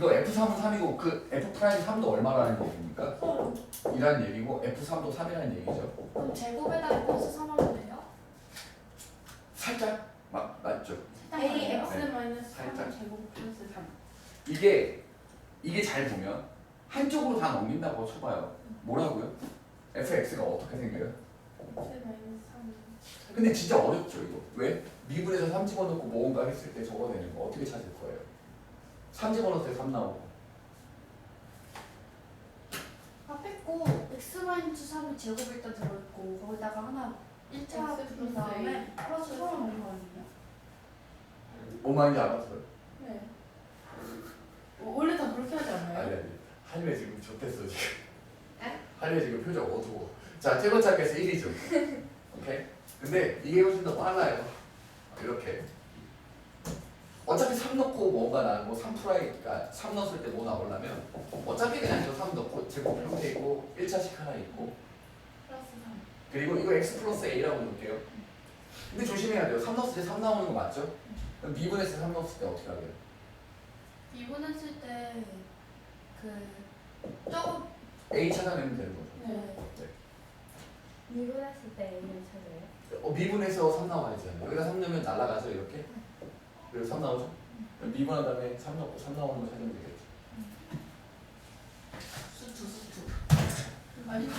이거 F3은 3이고 그 F 프라임 3도 얼마라는 얘기입니까? 이라는 얘기고 F3도 3이라는 얘기죠. 그럼 제곱에다 플러스 3하면 돼요? 살짝 막 맞죠? AX 네. 마이너스 살짝. 3 제곱 플러스 3 이게 이게 잘 보면 한쪽으로 다 넘긴다고 쳐봐요. 뭐라고요? fx가 어떻게 생겨요? X 마이너스 3 근데 진짜 어렵죠 이거. 왜? 미분에서 3 집어넣고 뭔가 했을 때 되는 거 어떻게 찾을 거예요? 3 집어넣을 때3 나오고 앞에 거 x 마이너스 3이 제곱 일단 들어있고 거기다가 하나 1차 X 푼 플러스 다음에 플러스 3을 넣은 거 아니에요? 뭔 말인지 알았어요? 네 어, 원래 다 그렇게 하지 아니 않아요? 아니 할매 지금 좋댔어 지금 에? 할매 지금 표정 어두워 자세 번째 학교에서 1이죠 오케이? 근데 이게 훨씬 더 빨라요 이렇게 어차피 3 넣고 뭔가 나고 3 프라이가 3 넣었을 때 뭐 나오려면 어차피 그냥 이거 3 넣고 제곱 형태이고 1차식 하나 있고. 플러스 3 그리고 이거 x 플러스 a라고 놓을게요. 근데 조심해야 돼요. 3 넣었을 때 3 나오는 거 맞죠? 그럼 미분했을 때3 넣었을 때 어떻게 하게요? 미분했을 때그 조금 a 찾아내면 되는 거죠. 네. 미분했을 때 A를 찾아요? 어, 미분해서 3 나와야지 여기다 3 넣으면 날아가죠 이렇게 그리고 3 나오죠? 미분한 다음에 3 넣고 3 나오는 거 찾으면 되겠죠. 수투 수투. 아니 저